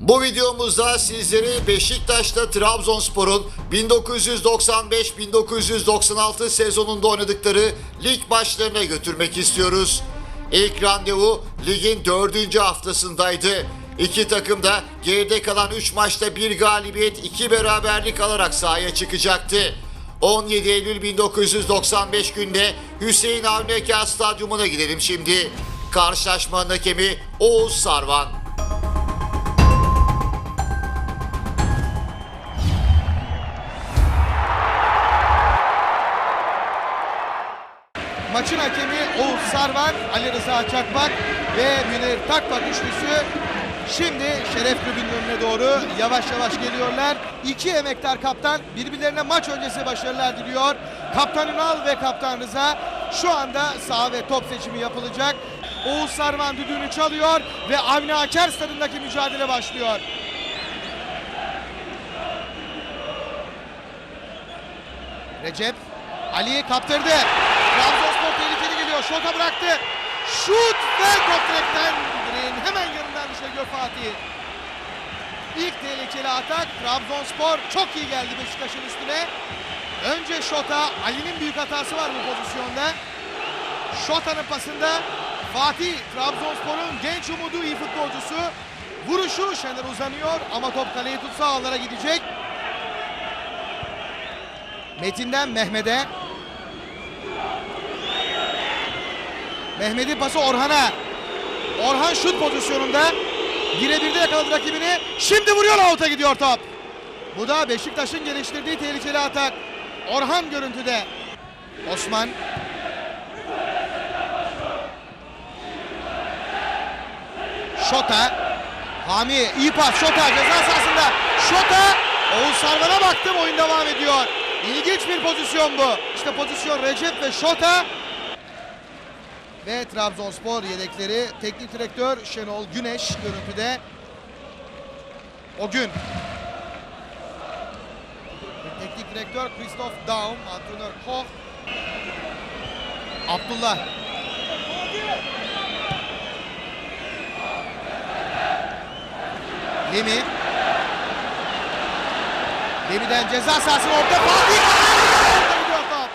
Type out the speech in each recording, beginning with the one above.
Bu videomuzda sizleri Beşiktaş'ta Trabzonspor'un 1995-1996 sezonunda oynadıkları lig maçlarına götürmek istiyoruz. İlk randevu ligin dördüncü haftasındaydı. İki takım da geride kalan 3 maçta bir galibiyet, iki beraberlik alarak sahaya çıkacaktı. 17 Eylül 1995 günde Hüseyin Avni Stadyumuna gidelim şimdi. Karşılaşmanın hakemi Oğuz Sarvan. Oğuz Sarvan, Ali Rıza Çakmak ve Münir Takmak üçlüsü şimdi Şeref Tribünü'nün önüne doğru yavaş yavaş geliyorlar. İki emektar kaptan birbirlerine maç öncesi başarılar diliyor. Kaptan Ünal ve Kaptan Rıza şu anda sağ ve top seçimi yapılacak. Oğuz Sarvan düdüğünü çalıyor ve Avni Aker stadındaki mücadele başlıyor. Recep Ali'yi kaptırdı. Trabzonspor geliyor. Şota bıraktı. Şut ve top direkten direğin hemen yanından dışarı Fatih. İlk tehlikeli atak Trabzonspor çok iyi geldi Beşiktaş'ın üstüne. Önce Şota, Ali'nin büyük hatası var bu pozisyonda. Şota'nın pasında Fatih Trabzonspor'un genç umudu iyi futbolcusu. Vuruşu Şener uzanıyor ama top kaleyi tutsa ağlara gidecek. Metin'den Mehmet'e. Mehmet'in pası Orhan'a. Orhan şut pozisyonunda. Birebirde yakaladı rakibini. Şimdi vuruyor avuta gidiyor top. Bu da Beşiktaş'ın geliştirdiği tehlikeli atak. Orhan görüntüde. Osman. Şota. Hami iyi pas. Şota ceza sahasında. Şota. Oğuz Sarvan'a baktım oyun devam ediyor. İlginç bir pozisyon bu. İşte pozisyon Recep ve Şota. Ve Trabzonspor yedekleri teknik direktör Şenol Güneş görüntüde. O gün. Teknik direktör Christoph Daum, antrenör Koch. Abdullah. Lemi. Lemi'den ceza sahasına orta Fatih. Orta gidiyor top.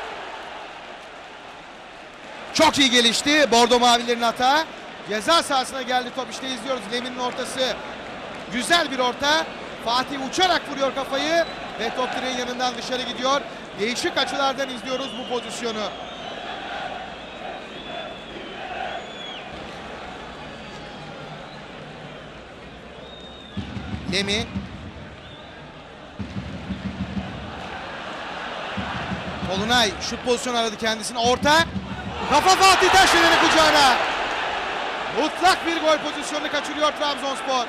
Çok iyi gelişti. Bordo Mavilerin hata. Ceza sahasına geldi top işte izliyoruz. Lemi'nin ortası. Güzel bir orta. Fatih uçarak vuruyor kafayı ve top direğin yanından dışarı gidiyor. Değişik açılardan izliyoruz bu pozisyonu. Lemi. Tolunay şut pozisyonu aradı kendisine. Orta. Kafa Fatih Taşdemir'in kucağına. Mutlak bir gol pozisyonunu kaçırıyor Trabzonspor.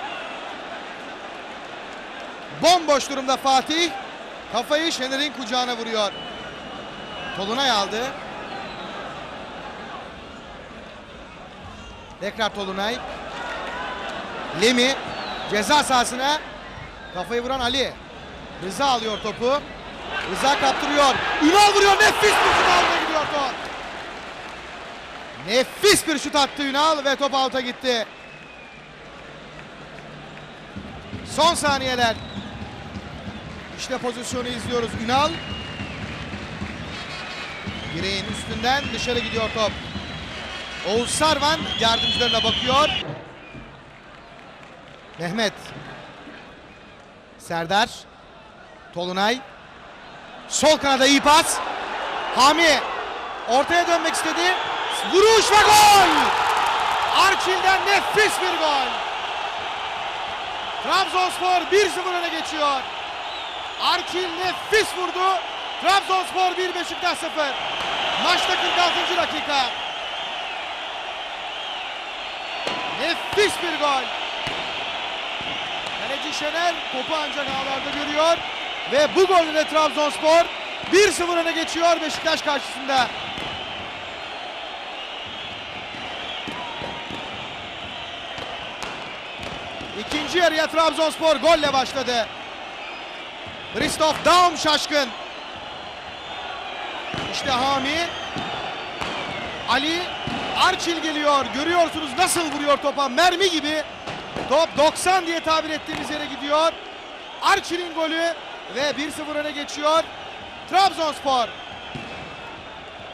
Bomboş durumda Fatih. Kafayı Şener'in kucağına vuruyor. Tolunay aldı. Tekrar Tolunay. Lemi ceza sahasına kafayı vuran Ali. Rıza alıyor topu. Rıza kaptırıyor. Ünal vuruyor. Nefis bir almaya gidiyor top. Nefis bir şut attı Ünal ve top out'a gitti. Son saniyeler. İşte pozisyonu izliyoruz. Ünal. Direğin üstünden dışarı gidiyor top. Oğuz Sarvan yardımcılarına bakıyor. Mehmet. Serdar. Tolunay. Sol kanada iyi pas. Hami. Ortaya dönmek istedi. Vuruş ve gol. Arçil'den nefis bir gol. Trabzonspor 1-0 öne geçiyor. Arçil nefis vurdu. Trabzonspor 1 Beşiktaş 0. Maçta 46. dakika. Nefis bir gol. Kaleci Şener topu ancak ağlarda görüyor. Ve bu golle Trabzonspor 1-0 öne geçiyor Beşiktaş karşısında. İkinci yarıya Trabzonspor golle başladı. Christoph Daum şaşkın. İşte Hami. Ali Arçil geliyor. Görüyorsunuz nasıl vuruyor topa. Mermi gibi. Top 90 diye tabir ettiğimiz yere gidiyor. Arçil'in golü ve 1-0 öne geçiyor. Trabzonspor.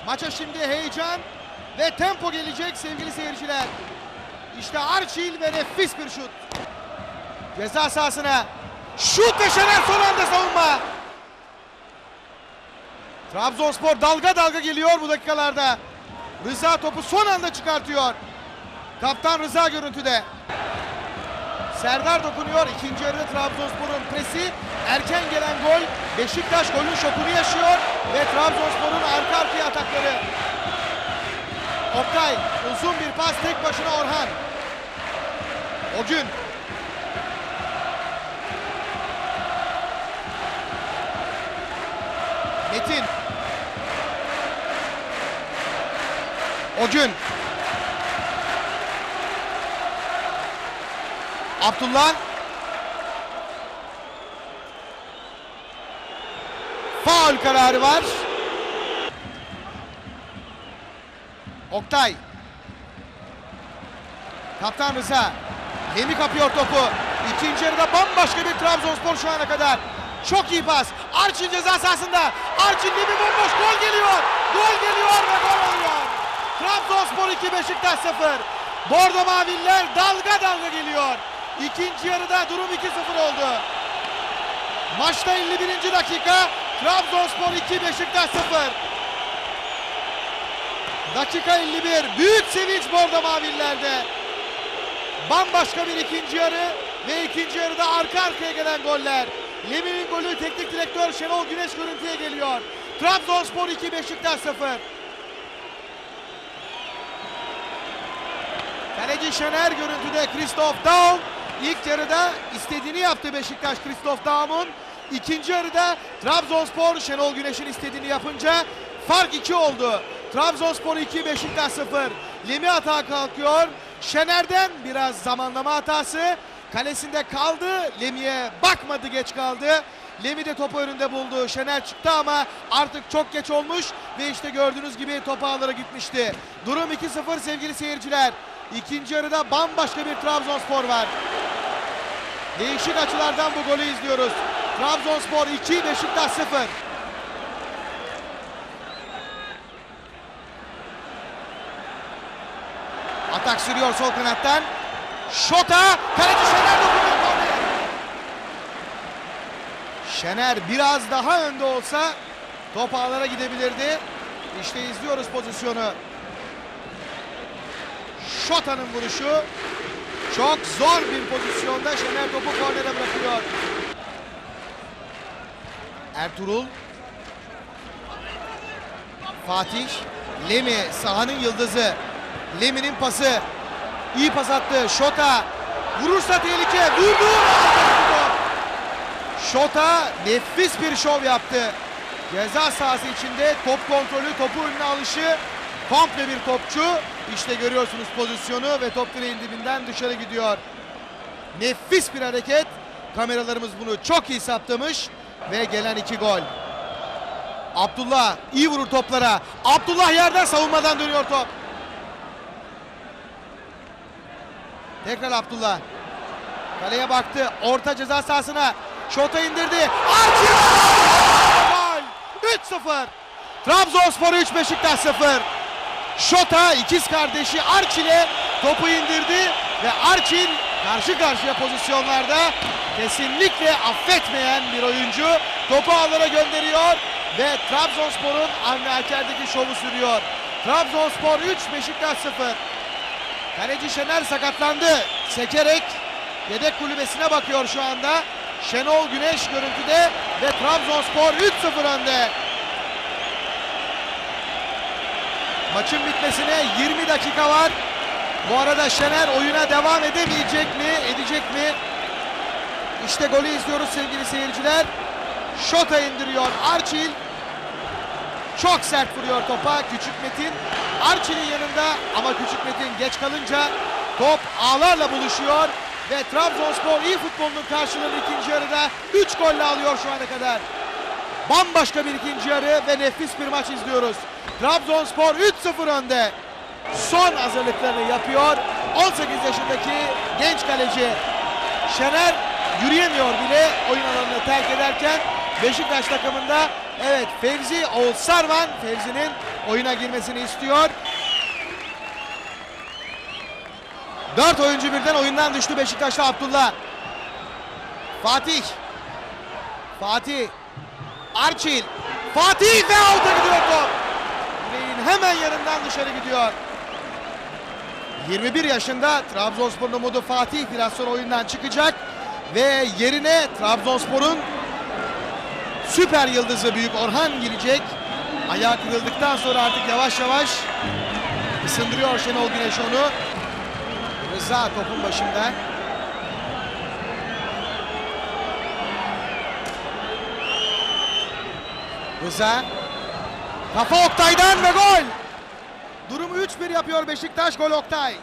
Maça şimdi heyecan ve tempo gelecek sevgili seyirciler. İşte Arçil ve nefis bir şut. Ceza sahasına. Şut ve Şener son anda savunma. Trabzonspor dalga dalga geliyor bu dakikalarda. Rıza topu son anda çıkartıyor. Kaptan Rıza görüntüde. Serdar dokunuyor. İkinci yarıda Trabzonspor'un presi. Erken gelen gol. Beşiktaş golün şokunu yaşıyor. Ve Trabzonspor'un arka arkaya atakları. Oktay uzun bir pas tek başına Orhan. O gün Metin. O gün Abdullah Faul kararı var. Oktay. Kaptan Rıza. Lemi kapıyor topu. İkinci yarıda bambaşka bir Trabzonspor şu ana kadar. Çok iyi pas. Arçin ceza sahasında. Arçin Lemi bomboş. Gol geliyor. Gol geliyor ve gol oluyor. Trabzonspor 2 Beşiktaş 0. Bordo Maviller dalga dalga geliyor. İkinci yarıda durum 2-0 oldu. Maçta 51. dakika Trabzonspor 2 Beşiktaş 0. Dakika 51. Büyük sevinç Bordo Mavillerde. Bambaşka bir ikinci yarı ve ikinci yarıda arka arkaya gelen goller. Lemi'nin golü teknik direktör Şenol Güneş görüntüye geliyor. Trabzonspor 2 Beşiktaş 0. Kaleci Şener görüntüde Christoph Daum. İlk yarıda istediğini yaptı Beşiktaş Christoph Daum'un. İkinci yarıda Trabzonspor Şenol Güneş'in istediğini yapınca fark 2 oldu. Trabzonspor 2 Beşiktaş 0. Lemi hata kalkıyor. Şener'den biraz zamanlama hatası. Kalesinde kaldı. Lemi'ye bakmadı geç kaldı. Lemi de topu önünde buldu. Şener çıktı ama artık çok geç olmuş ve işte gördüğünüz gibi topu ağlara gitmişti. Durum 2-0 sevgili seyirciler. İkinci yarıda bambaşka bir Trabzonspor var. Değişik açılardan bu golü izliyoruz. Trabzonspor 2, Beşiktaş 0. Atak sürüyor sol kanattan. Şota, kaleci Şener dokunuyor. korner. Şener biraz daha önde olsa top ağlara gidebilirdi. İşte izliyoruz pozisyonu. Şota'nın vuruşu. Çok zor bir pozisyonda Şener topu kornere bırakıyor. Ertuğrul. Fatih. Lemi sahanın yıldızı. Lemi'nin pası. İyi pas attı. Şota. Vurursa tehlike. Vurdu. Şota nefis bir şov yaptı. Ceza sahası içinde top kontrolü, topu önüne alışı komple bir topçu. İşte görüyorsunuz pozisyonu ve top direğin dibinden dışarı gidiyor. Nefis bir hareket. Kameralarımız bunu çok iyi saptamış ve gelen iki gol. Abdullah iyi vurur toplara. Abdullah yerden savunmadan dönüyor top. Tekrar Abdullah. Kaleye baktı. Orta ceza sahasına. Şota indirdi. Gol! 3-0. Trabzonspor 3 Beşiktaş 0. Şota ikiz kardeşi Arçil'e topu indirdi ve Arçil karşı karşıya pozisyonlarda kesinlikle affetmeyen bir oyuncu. Topu ağlara gönderiyor ve Trabzonspor'un Avni Aker'deki şovu sürüyor. Trabzonspor 3 Beşiktaş 0. Kaleci Şener sakatlandı. Sekerek yedek kulübesine bakıyor şu anda. Şenol Güneş görüntüde ve Trabzonspor 3-0 önde. Maçın bitmesine 20 dakika var. Bu arada Şener oyuna devam edemeyecek mi? Edecek mi? İşte golü izliyoruz sevgili seyirciler. Şota indiriyor Arçil. Çok sert vuruyor topa Küçük Metin. Arçil'in yanında ama Küçük Metin geç kalınca top ağlarla buluşuyor. Ve Trabzonspor iyi futbolunun karşılığını ikinci yarıda 3 golle alıyor şu ana kadar. Bambaşka bir ikinci yarı ve nefis bir maç izliyoruz. Trabzonspor 3-0 önde. Son hazırlıklarını yapıyor 18 yaşındaki genç kaleci Şener yürüyemiyor bile oyun alanını terk ederken Beşiktaş takımında evet Fevzi Oğuz Sarvan Fevzi'nin oyuna girmesini istiyor. Dört oyuncu birden oyundan düştü Beşiktaş'ta Abdullah. Fatih. Fatih. Arçil. Fatih ve alta gidiyor top. Direğin hemen yanından dışarı gidiyor. 21 yaşında Trabzonspor'un umudu Fatih biraz sonra oyundan çıkacak. Ve yerine Trabzonspor'un süper yıldızı Büyük Orhan girecek. Ayağı kırıldıktan sonra artık yavaş yavaş ısındırıyor Şenol Güneş onu. Rıza topun başında. Rıza. Kafa Oktay'dan ve gol. Durumu 3-1 yapıyor Beşiktaş. Gol Oktay.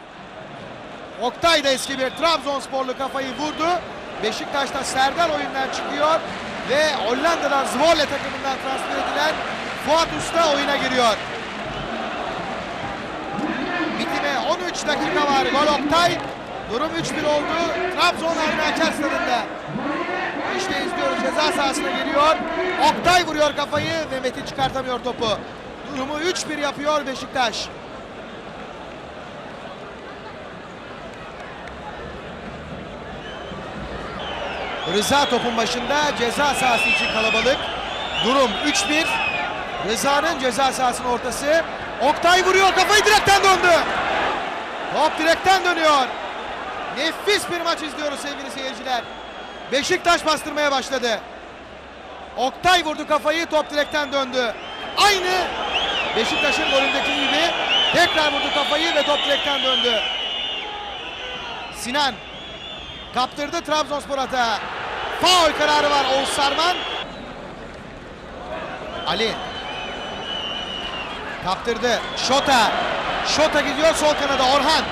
Oktay da eski bir Trabzonsporlu kafayı vurdu. Beşiktaş'ta Serdar oyundan çıkıyor. Ve Hollanda'dan Zwolle takımından transfer edilen Fuat Usta oyuna giriyor. Bitime 13 dakika var. Gol Oktay. Durum 3-1 oldu. Trabzon Aker stadında. İşte izliyoruz ceza sahasına geliyor. Oktay vuruyor kafayı ve Metin çıkartamıyor topu. Durumu 3-1 yapıyor Beşiktaş. Rıza topun başında ceza sahası için kalabalık. Durum 3-1. Rıza'nın ceza sahasının ortası. Oktay vuruyor kafayı direkten döndü. Top direkten dönüyor. Nefis bir maç izliyoruz sevgili seyirciler. Beşiktaş bastırmaya başladı. Oktay vurdu kafayı top direkten döndü. Aynı Beşiktaş'ın golündeki gibi tekrar vurdu kafayı ve top direkten döndü. Sinan kaptırdı Trabzonspor hata. Faul kararı var Oğuz Sarman. Ali kaptırdı. Şota. Şota gidiyor sol kanada Orhan.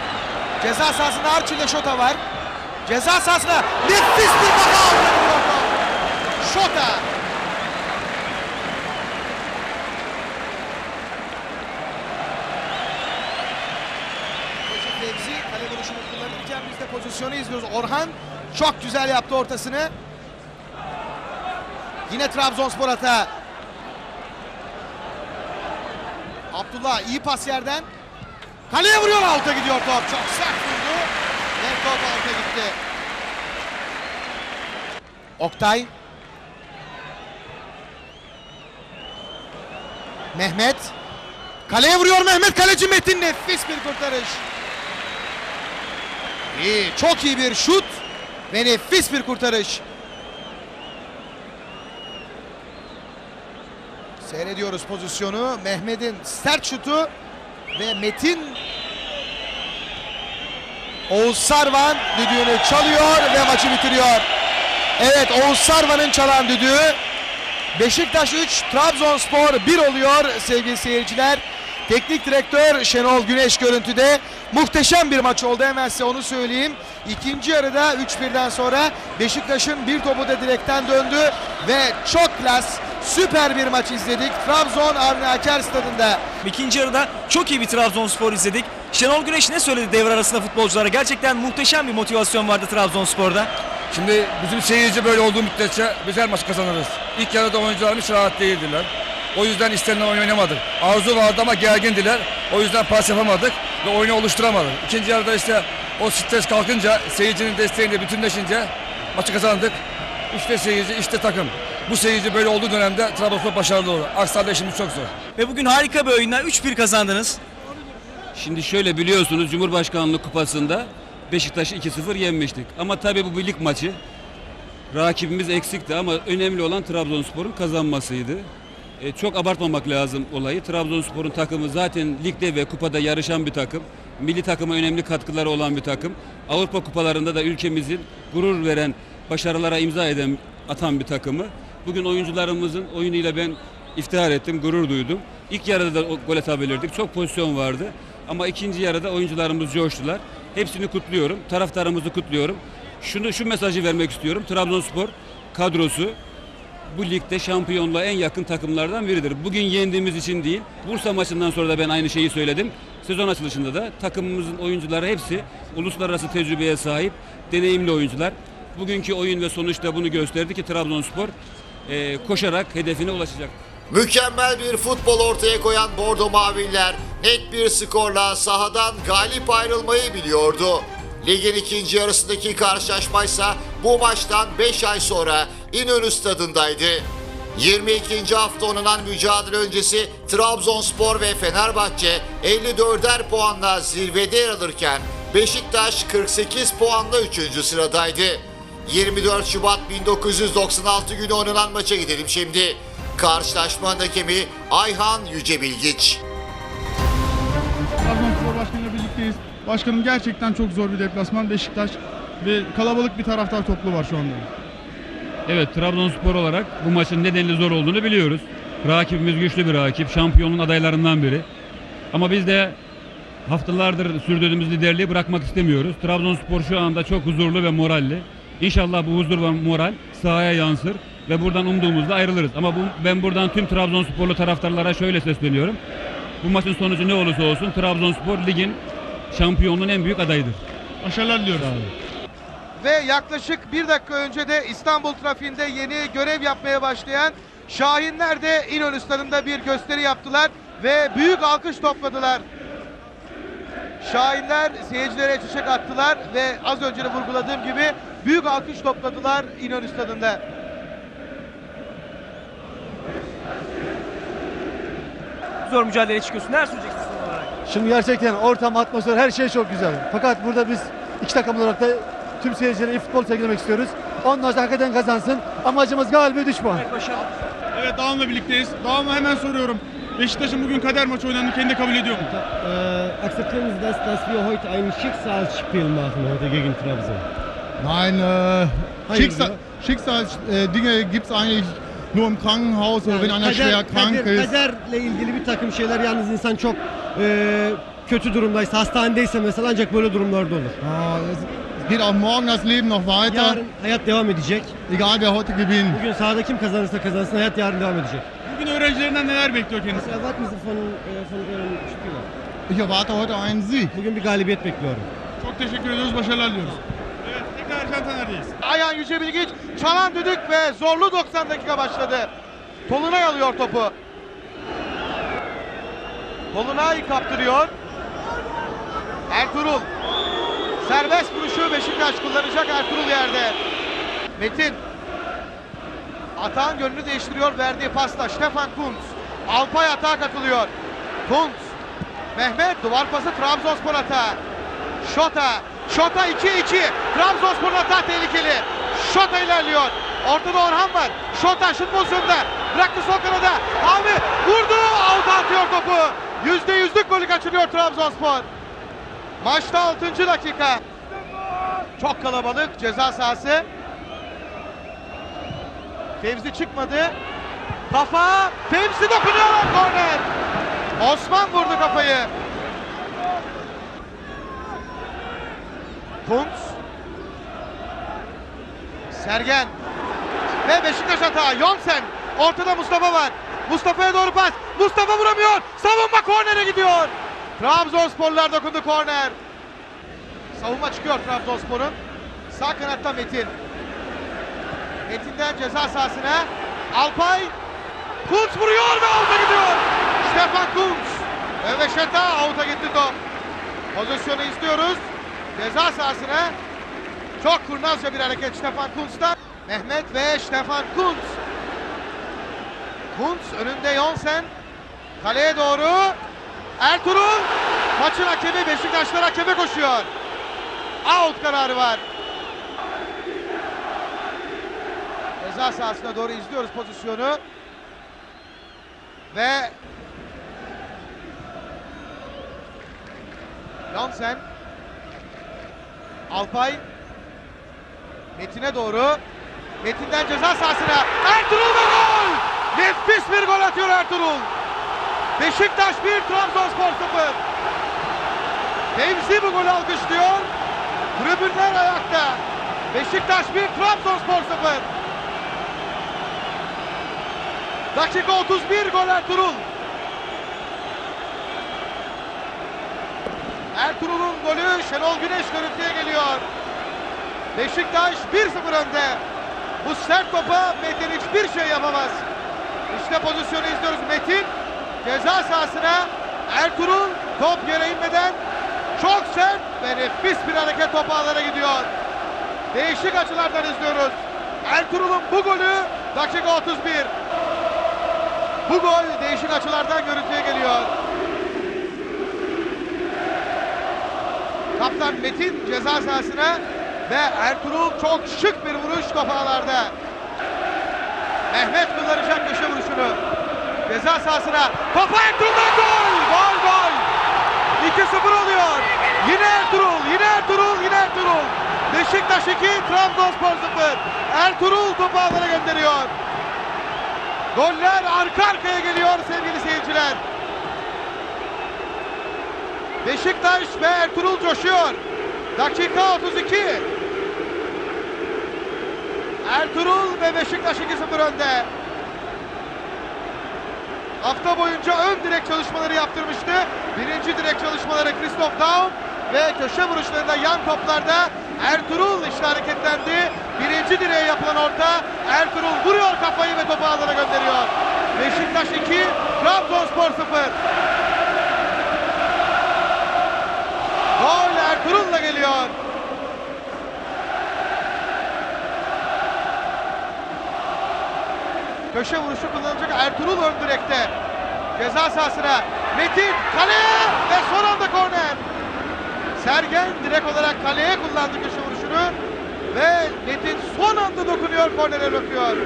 Ceza sahasında Arçil'de Şota var. Ceza sahasına nefis bir top. Şota. Fevzi kale vuruşunu kullanırken biz de pozisyonu izliyoruz. Orhan çok güzel yaptı ortasını. Yine Trabzonspor hata. Abdullah iyi pas yerden. Kaleye vuruyor alta gidiyor top. Çok sert vurdu. Ve top alta gitti. Oktay. Mehmet. Kaleye vuruyor Mehmet. Kaleci Metin nefis bir kurtarış. İyi, çok iyi bir şut ve nefis bir kurtarış. Seyrediyoruz pozisyonu. Mehmet'in sert şutu ve Metin Oğuz Sarvan düdüğünü çalıyor ve maçı bitiriyor. Evet Oğuz Sarvan'ın çalan düdüğü Beşiktaş 3, Trabzonspor 1 oluyor sevgili seyirciler. Teknik direktör Şenol Güneş görüntüde muhteşem bir maç oldu hemen size onu söyleyeyim. İkinci yarıda 3-1'den sonra Beşiktaş'ın bir topu da direkten döndü ve çok klas süper bir maç izledik. Trabzon Avni Aker stadında. İkinci yarıda çok iyi bir Trabzonspor izledik. Şenol Güneş ne söyledi devre arasında futbolculara? Gerçekten muhteşem bir motivasyon vardı Trabzonspor'da. Şimdi bizim seyirci böyle olduğu müddetçe biz her maç kazanırız. İlk yarıda oyuncularımız rahat değildiler. O yüzden istenilen oyun oynamadık. Arzu vardı ama gergindiler. O yüzden pas yapamadık ve oyunu oluşturamadık. İkinci yarıda işte o stres kalkınca, seyircinin desteğiyle bütünleşince maçı kazandık. İşte seyirci, işte takım. Bu seyirci böyle olduğu dönemde Trabzonspor başarılı olur. Aksi halde işimiz çok zor. Ve bugün harika bir oyunla 3-1 kazandınız. Şimdi şöyle biliyorsunuz Cumhurbaşkanlığı Kupası'nda Beşiktaş'ı 2-0 yenmiştik. Ama tabii bu bir lig maçı. Rakibimiz eksikti ama önemli olan Trabzonspor'un kazanmasıydı. E, çok abartmamak lazım olayı. Trabzonspor'un takımı zaten ligde ve kupada yarışan bir takım. Milli takıma önemli katkıları olan bir takım. Avrupa kupalarında da ülkemizin gurur veren başarılara imza eden atan bir takımı. Bugün oyuncularımızın oyunuyla ben iftihar ettim, gurur duydum. İlk yarıda da gol atabilirdik. Çok pozisyon vardı. Ama ikinci yarıda oyuncularımız coştular. Hepsini kutluyorum. Taraftarımızı kutluyorum. Şunu şu mesajı vermek istiyorum. Trabzonspor kadrosu bu ligde şampiyonluğa en yakın takımlardan biridir. Bugün yendiğimiz için değil, Bursa maçından sonra da ben aynı şeyi söyledim. Sezon açılışında da takımımızın oyuncuları hepsi uluslararası tecrübeye sahip, deneyimli oyuncular. Bugünkü oyun ve sonuçta bunu gösterdi ki Trabzonspor e, koşarak hedefine ulaşacak. Mükemmel bir futbol ortaya koyan Bordo Maviller net bir skorla sahadan galip ayrılmayı biliyordu. Ligin ikinci yarısındaki karşılaşmaysa bu maçtan 5 ay sonra İnönü stadındaydı. 22. hafta oynanan mücadele öncesi Trabzonspor ve Fenerbahçe 54'er puanla zirvede yer alırken Beşiktaş 48 puanla 3. sıradaydı. 24 Şubat 1996 günü oynanan maça gidelim şimdi. Karşılaşmanın hakemi Ayhan Yücebilgiç. Trabzonspor Başkanım gerçekten çok zor bir deplasman. Beşiktaş ve kalabalık bir taraftar toplu var şu anda. Evet Trabzonspor olarak bu maçın nedenli zor olduğunu biliyoruz. Rakibimiz güçlü bir rakip. Şampiyonun adaylarından biri. Ama biz de haftalardır sürdürdüğümüz liderliği bırakmak istemiyoruz. Trabzonspor şu anda çok huzurlu ve moralli. İnşallah bu huzur ve moral sahaya yansır ve buradan umduğumuzda ayrılırız. Ama bu, ben buradan tüm Trabzonsporlu taraftarlara şöyle sesleniyorum. Bu maçın sonucu ne olursa olsun Trabzonspor ligin şampiyonluğun en büyük adayıdır. Başarılar diliyoruz. Ve yaklaşık bir dakika önce de İstanbul trafiğinde yeni görev yapmaya başlayan Şahinler de İnönü stadında bir gösteri yaptılar ve büyük alkış topladılar. Şahinler seyircilere çiçek attılar ve az önce de vurguladığım gibi büyük alkış topladılar İnönü stadında. Zor mücadele çıkıyorsun. Neler söyleyeceksin? Şimdi gerçekten ortam, atmosfer, her şey çok güzel. Fakat burada biz iki takım olarak da tüm seyircilere iyi futbol sergilemek istiyoruz. Onlar da hakikaten kazansın. Amacımız galiba 3 puan. Evet Dağım'la birlikteyiz. Dağım'a hemen soruyorum. Beşiktaş'ın bugün kader maçı oynandığını kendi kabul ediyor mu? Äh, akzeptieren Sie das, dass wir heute ein Schicksalsspiel machen heute gegen Trabzon? Nein, äh, Schicksal. Schicksalsdinge gibt es eigentlich nur im Krankenhaus oder wenn einer schwer krank kader- ist. kaderle ilgili bir takım şeyler yalnız insan çok e, kötü durumdaysa, hastanedeyse mesela ancak böyle durumlarda olur. Ah, es geht auch morgen das Leben noch weiter. Yarın hayat devam edecek. Egal wer heute gewinnt. Bugün sahada kim kazanırsa kazansın hayat yarın devam edecek. Bugün öğrencilerinden neler bekliyor kendisi? Erwarten Sie von, von Ihren Spielern? Ich erwarte heute einen Sieg. Bugün bir galibiyet bekliyorum. Çok teşekkür ediyoruz, başarılar diliyoruz. Ercan Taner'deyiz. Ayhan Yücebilgiç çalan düdük ve zorlu 90 dakika başladı. Tolunay alıyor topu. Tolunay kaptırıyor. Ertuğrul. Serbest vuruşu Beşiktaş kullanacak Ertuğrul yerde. Metin. Atağın yönünü değiştiriyor verdiği pasla Stefan Kuntz. Alpay atağa katılıyor. Kuntz. Mehmet duvar pası Trabzonspor atağı. Şota. Şota 2-2. Trabzonspor'un atağı tehlikeli. Şota ilerliyor. Ortada Orhan var. Şota şut pozisyonunda. Bıraktı sol kanada. Abi vurdu. Out atıyor topu. Yüzde yüzlük golü kaçırıyor Trabzonspor. Maçta 6. dakika. Çok kalabalık ceza sahası. Fevzi çıkmadı. Kafa. Fevzi dokunuyor korner. Osman vurdu kafayı. Kuntz. Sergen. Ve Beşiktaş hata. Yonsen. Ortada Mustafa var. Mustafa'ya doğru pas. Mustafa vuramıyor. Savunma kornere gidiyor. Trabzonsporlar dokundu korner. Savunma çıkıyor Trabzonspor'un. Sağ kanatta Metin. Metin'den ceza sahasına. Alpay. Kuntz vuruyor ve out'a gidiyor. Stefan Kuntz. Ve Beşeta out'a gitti top. Pozisyonu izliyoruz. Ceza sahasına çok kurnazca bir hareket Stefan Kuntz'tan. Mehmet ve Stefan Kuntz. Kuntz önünde Jonsen. Kaleye doğru. Ertuğrul. Maçın hakemi Beşiktaşlar hakeme koşuyor. Out kararı var. Ceza sahasına doğru izliyoruz pozisyonu. Ve Jonsen Alpay Metin'e doğru Metin'den ceza sahasına Ertuğrul ve gol! Nefis bir gol atıyor Ertuğrul. Beşiktaş 1 Trabzonspor 0. Fevzi bu golü alkışlıyor. Tribünler ayakta. Beşiktaş 1 Trabzonspor 0. Dakika 31 gol Ertuğrul. Ertuğrul'un golü Şenol Güneş görüntüye geliyor. Beşiktaş 1-0 önde. Bu sert topa Metin hiçbir şey yapamaz. İşte pozisyonu izliyoruz. Metin ceza sahasına Ertuğrul top yere inmeden çok sert ve nefis bir hareket topu ağlara gidiyor. Değişik açılardan izliyoruz. Ertuğrul'un bu golü dakika 31. Bu gol değişik açılardan görüntüye geliyor. Kaptan Metin ceza sahasına ve Ertuğrul çok şık bir vuruş top ağlarda. Mehmet kullanacak köşe vuruşunu. Ceza sahasına. Topa Ertuğrul'dan gol! Gol gol! 2-0 oluyor. Yine Ertuğrul, yine Ertuğrul, yine Ertuğrul. Beşiktaş 2, Trabzonspor 0. Ertuğrul topu ağlara gönderiyor. Goller arka arkaya geliyor sevgili seyirciler. Beşiktaş ve Ertuğrul coşuyor. Dakika 32. Ertuğrul ve Beşiktaş 2-0 önde. Hafta boyunca ön direk çalışmaları yaptırmıştı. Birinci direk çalışmaları Christoph Daum ve köşe vuruşlarında yan toplarda Ertuğrul işte hareketlendi. Birinci direğe yapılan orta Ertuğrul vuruyor kafayı ve topu ağlara gönderiyor. Beşiktaş 2, Trabzonspor 0. Ertuğrul'la geliyor. Köşe vuruşu kullanacak Ertuğrul ön direkte. Ceza sahasına Metin kaleye ve son anda korner. Sergen direkt olarak kaleye kullandı köşe vuruşunu ve Metin son anda dokunuyor kornere bakıyor.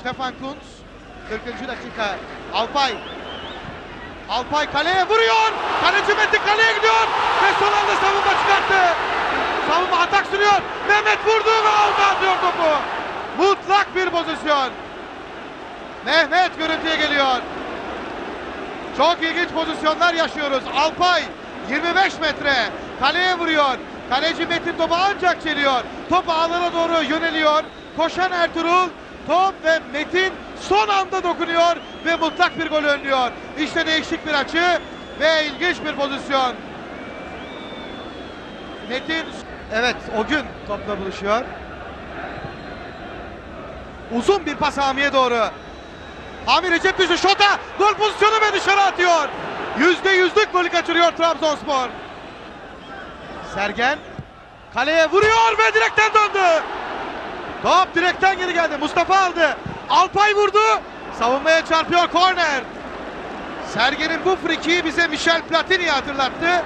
Stefan Kuntz 40. dakika Alpay Alpay kaleye vuruyor. Kaleci Metin kaleye gidiyor ve son anda savunma çıkarttı. Savunma atak sürüyor. Mehmet vurdu ve aldı atıyor topu. Mutlak bir pozisyon. Mehmet görüntüye geliyor. Çok ilginç pozisyonlar yaşıyoruz. Alpay 25 metre kaleye vuruyor. Kaleci Metin topu ancak çeliyor. Top ağlara doğru yöneliyor. Koşan Ertuğrul top ve Metin son anda dokunuyor ve mutlak bir gol önlüyor. İşte değişik bir açı ve ilginç bir pozisyon. Metin evet o gün topla buluşuyor. Uzun bir pas Hami'ye doğru. Hami Recep Düşü şota gol pozisyonu ve dışarı atıyor. Yüzde yüzlük golü kaçırıyor Trabzonspor. Sergen kaleye vuruyor ve direkten döndü. Top direkten geri geldi. Mustafa aldı. Alpay vurdu. Savunmaya çarpıyor korner. Sergen'in bu frikiyi bize Michel Platini hatırlattı.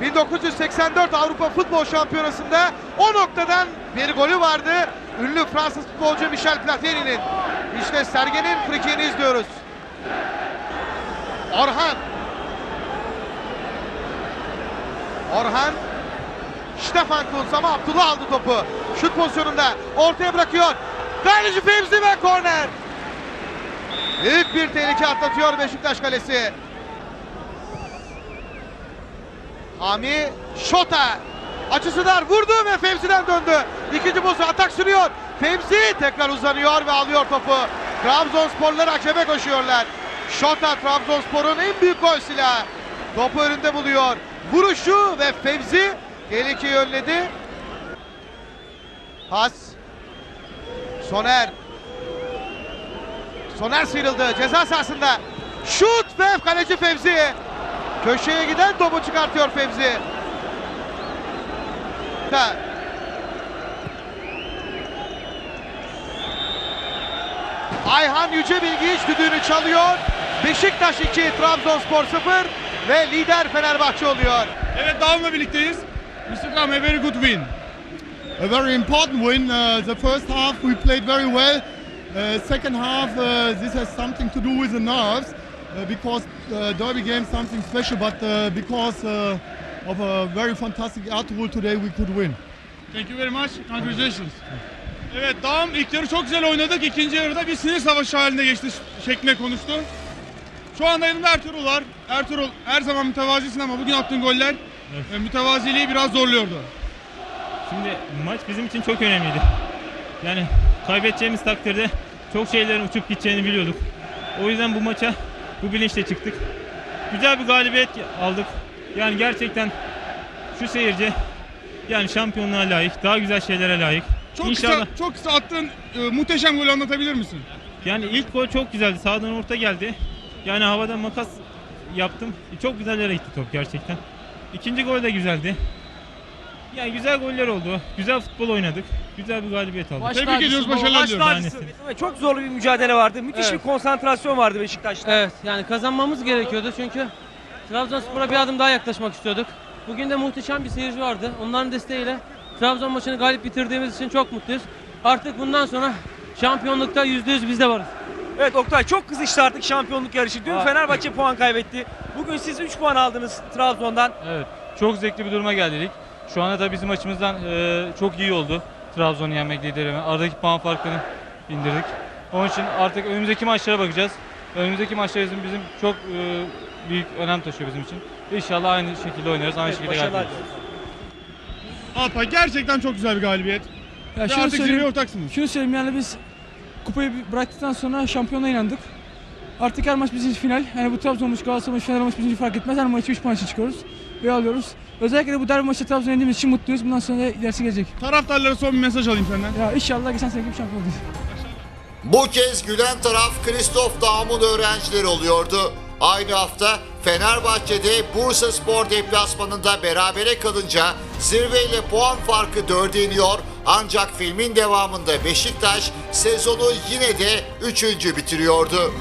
1984 Avrupa Futbol Şampiyonası'nda o noktadan bir golü vardı. Ünlü Fransız futbolcu Michel Platini'nin. İşte Sergen'in frikiğini izliyoruz. Orhan. Orhan. Stefan Kuntz ama Abdullah aldı topu. Şut pozisyonunda ortaya bırakıyor. Kaleci Fevzi ve korner. Büyük bir tehlike atlatıyor Beşiktaş kalesi. Hami Şota açısı dar vurdu ve Fevzi'den döndü. İkinci pozisyon atak sürüyor. Fevzi tekrar uzanıyor ve alıyor topu. Trabzonsporlar hakeme koşuyorlar. Şota Trabzonspor'un en büyük gol silahı. Topu önünde buluyor. Vuruşu ve Fevzi tehlikeyi önledi. Pas. Soner. Soner sıyrıldı ceza sahasında. Şut ve kaleci Fevzi. Köşeye giden topu çıkartıyor Fevzi. Ayhan Yücebilgiç düdüğünü çalıyor. Beşiktaş 2, Trabzonspor 0 ve lider Fenerbahçe oluyor. Evet Davum'la birlikteyiz. Dam, a very good win. A very important win. Uh, the first half we played very well. Uh, second half, uh, this has something to do with the nerves uh, because uh, derby game something special. But uh, because uh, of a very fantastic Ertuğrul today, we could win. Thank you very much. Congratulations. Evet Dağım ilk yarı çok güzel oynadık. İkinci yarıda bir sinir savaşı halinde geçti şeklinde konuştu. Şu anda yanımda Ertuğrul var. Ertuğrul her zaman mütevazisin ama bugün attığın goller e, mütevaziliği biraz zorluyordu. Şimdi maç bizim için çok önemliydi. Yani kaybedeceğimiz takdirde çok şeylerin uçup gideceğini biliyorduk. O yüzden bu maça bu bilinçle çıktık. güzel bir galibiyet aldık. Yani gerçekten şu seyirci yani şampiyonluğa layık, daha güzel şeylere layık. Çok İnşallah. kısa, çok kısa attığın e, muhteşem golü anlatabilir misin? Yani ilk gol çok güzeldi. Sağdan orta geldi. Yani havada makas yaptım. Çok güzel yere gitti top gerçekten. İkinci gol de güzeldi. Yani güzel goller oldu. Güzel futbol oynadık. Güzel bir galibiyet aldık. Tebrik ediyoruz, başarılar diliyoruz. Evet, Çok zorlu bir mücadele vardı. Müthiş bir konsantrasyon vardı Beşiktaş'ta. Evet yani kazanmamız gerekiyordu çünkü Trabzonspor'a bir adım daha yaklaşmak istiyorduk. Bugün de muhteşem bir seyirci vardı. Onların desteğiyle Trabzon maçını galip bitirdiğimiz için çok mutluyuz. Artık bundan sonra şampiyonlukta %100 biz de varız. Evet Oktay çok kızıştı artık şampiyonluk yarışı. Dün Aa. Fenerbahçe puan kaybetti. Bugün siz 3 puan aldınız Trabzon'dan. Evet. Çok zevkli bir duruma geldik. Şu anda da bizim açımızdan e, çok iyi oldu. Trabzon'u yenmek liderime. Aradaki puan farkını indirdik. Onun için artık önümüzdeki maçlara bakacağız. Önümüzdeki maçlar bizim, bizim çok e, büyük önem taşıyor bizim için. İnşallah aynı şekilde oynarız. Aynı Evet, şekilde başarılar galip oluruz. Alpay gerçekten çok güzel bir galibiyet. Ya Ve şunu artık söyleyeyim, ortaksınız. şunu söyleyeyim yani biz kupayı bıraktıktan sonra şampiyona inandık. Artık her maç bizim için final. Yani bu Trabzon maçı, Galatasaray maçı, Fener maçı bizim için fark etmez. Her maçı 3 puan için çıkıyoruz ve alıyoruz. Özellikle de bu derbi maçta Trabzon'u yendiğimiz için mutluyuz. Bundan sonra da ilerisi gelecek. Taraftarlara son bir mesaj alayım senden. Ya inşallah geçen seneki gibi şampiyon oluruz. Bu kez gülen taraf Kristof Daum'un öğrencileri oluyordu. Aynı hafta Fenerbahçe'de Bursa Spor deplasmanında berabere kalınca zirveyle puan farkı dörde iniyor. Ancak filmin devamında Beşiktaş sezonu yine de üçüncü bitiriyordu.